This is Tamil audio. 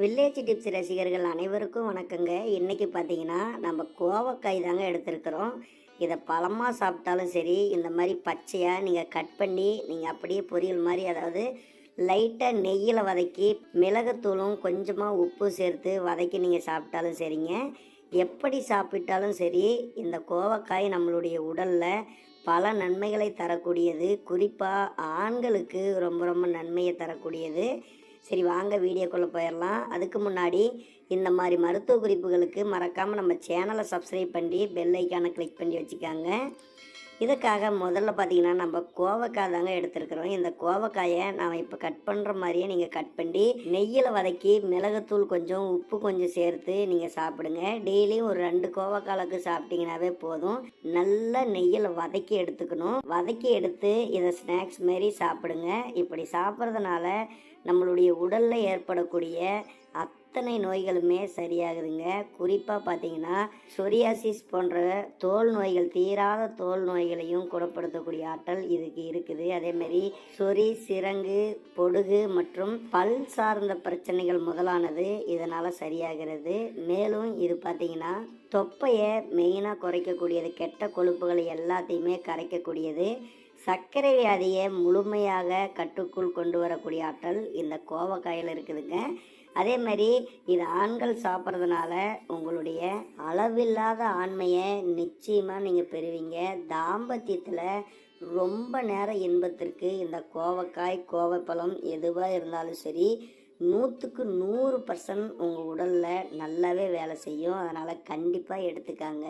வில்லேஜ் டிப்ஸ் ரசிகர்கள் அனைவருக்கும் வணக்கங்க. இன்றைக்கி பார்த்தீங்கன்னா நம்ம கோவக்காய் தாங்க எடுத்திருக்கிறோம். இதை பழமாக சாப்பிட்டாலும் சரி இந்த மாதிரி பச்சையாக நீங்கள் கட் பண்ணி நீங்கள் அப்படியே பொரியல் மாதிரி அதாவது லைட்டாக நெய்யில் வதக்கி மிளகுத்தூளும் கொஞ்சமாக உப்பு சேர்த்து வதக்கி நீங்கள் சாப்பிட்டாலும் சரிங்க. எப்படி சாப்பிட்டாலும் சரி இந்த கோவக்காய் நம்மளுடைய உடலில் பல நன்மைகளை தரக்கூடியது. குறிப்பாக ஆண்களுக்கு ரொம்ப ரொம்ப நன்மையை தரக்கூடியது. சரி வாங்க வீடியோக்குள்ளே போயிடலாம் அதுக்கு முன்னாடி இந்த மாதிரி மருத்துவ குறிப்புகளுக்கு மறக்காமல் நம்ம சேனலை சப்ஸ்கிரைப் பண்ணி பெல் ஐக்கானை கிளிக் பண்ணி வச்சுக்காங்க. இதுக்காக முதல்ல பார்த்தீங்கன்னா நம்ம கோவக்காய் தாங்க எடுத்துருக்குறோம். இந்த கோவக்காயை நான் இப்போ கட் பண்ணுற மாதிரியே நீங்கள் கட் பண்ணி நெய்யில் வதக்கி மிளகுத்தூள் கொஞ்சம் உப்பு கொஞ்சம் சேர்த்து நீங்கள் சாப்பிடுங்க. டெய்லியும் ஒரு ரெண்டு கோவக்காலுக்கு சாப்பிட்டீங்கன்னாவே போதும். நல்லா நெய்யில் வதக்கி எடுத்துக்கணும். வதக்கி எடுத்து இதை ஸ்நாக்ஸ் மாரி சாப்பிடுங்க. இப்படி சாப்பிட்றதுனால நம்மளுடைய உடலில் ஏற்படக்கூடிய அத்தனை நோய்களுமே சரியாகுதுங்க. குறிப்பாக பார்த்தீங்கன்னா சொரியாசிஸ் போன்ற தோல் நோய்கள் தீராத தோல் நோய்களையும் குணப்படுத்தக்கூடிய ஆற்றல் இதுக்கு இருக்குது. அதேமாரி சொறி சிரங்கு பொடுகு மற்றும் பல் சார்ந்த பிரச்சனைகள் முதலானது இதனால் சரியாகிறது. மேலும் இது பார்த்தீங்கன்னா தொப்பையை மெயினாக குறைக்கக்கூடியது கெட்ட கொழுப்புகளை எல்லாத்தையுமே கரைக்கக்கூடியது. சர்க்கரை வியாதியை முழுமையாக கட்டுக்குள் கொண்டு வரக்கூடிய ஆற்றல் இந்த கோவக்காயில் இருக்குதுங்க. அதே மாதிரி இது ஆண்கள் சாப்பிட்றதுனால உங்களுடைய அளவில்லாத ஆண்மையை நிச்சயமாக நீங்கள் பெறுவீங்க. தாம்பத்தியத்தில் ரொம்ப நேர இன்பத்திற்கு இந்த கோவக்காய் கோவைப்பழம் எதுவாக இருந்தாலும் சரி நூற்றுக்கு நூறு பர்சன்ட் உங்கள் உடலில் நல்லாவே வேலை செய்யும். அதனால் கண்டிப்பாக எடுத்துக்காங்க.